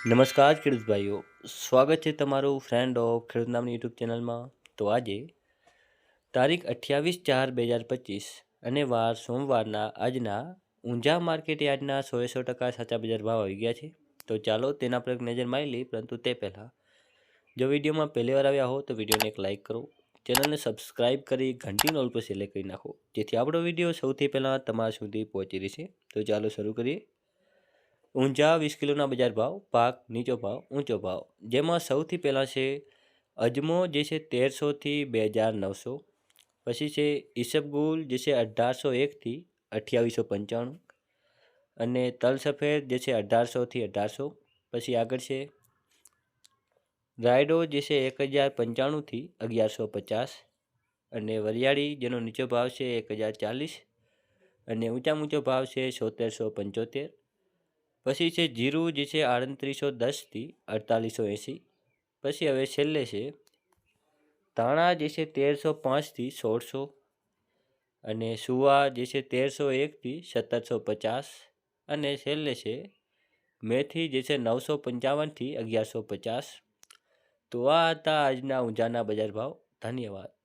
નમસ્કાર ખેડૂત સ્વાગત છે તમારું ફ્રેન્ડ ઓફ ખેડૂત નામની યુટ્યુબ ચેનલમાં તો આજે તારીખ અઠ્યાવીસ ચાર બે હજાર પચીસ અને વાર સોમવારના આજના ઊંઝા માર્કેટ યાર્ડના સોએ સો ટકા સાચા બજાર ભાવ આવી ગયા છે. તો ચાલો તેના પર એક નજર મારી લઈએ, પરંતુ તે પહેલાં જો વિડીયોમાં પહેલી વાર આવ્યા હો તો વિડીયોને એક લાઇક કરો. ચેનલને સબસ્ક્રાઇબ કરી ઘંટી નોલ પર સિલેક્ટ કરી નાખો. જેથી આપણો વીડિયો સૌથી પહેલાં તમારા સુધી પહોંચી રહેશે. તો ચાલો શરૂ કરીએ. ઊંઝા વીસ કિલોના બજાર ભાવ, પાક નીચો ભાવ, ઊંચો ભાવ. જેમાં સૌથી પહેલાં છે અજમો, જે છે તેરસોથી બે હજાર નવસો. પછી છે ઈસબગુલ જે છે અઢારસો એકથી અઠ્યાવીસો પંચાણું. અને તલ સફેદ, જે છે અઢારસોથી અઢારસો. પછી આગળ છે રાયડો, જે છે એક હજાર પંચાણુંથી અગિયારસો પચાસ. અને વરિયાળી, જેનો નીચો ભાવ છે એક હજાર ચાલીસ. અને ઊંચા ઊંચો ભાવ છે સોતેરસો પંચોતેર. પછી છે જીરું જે છે આડત્રીસો દસથી અડતાલીસો એંસી. પછી હવે છેલ્લે છે ધાણા જે છે તેરસો પાંચથી સોળસો અને સુવા જે છે તેરસો એકથી સત્તરસો પચાસ અને છેલ્લે છે મેથી જે છે નવસો પંચાવનથી અગિયારસો પચાસ. તો આ હતા આજના ઊંઝાના બજાર ભાવ. ધન્યવાદ.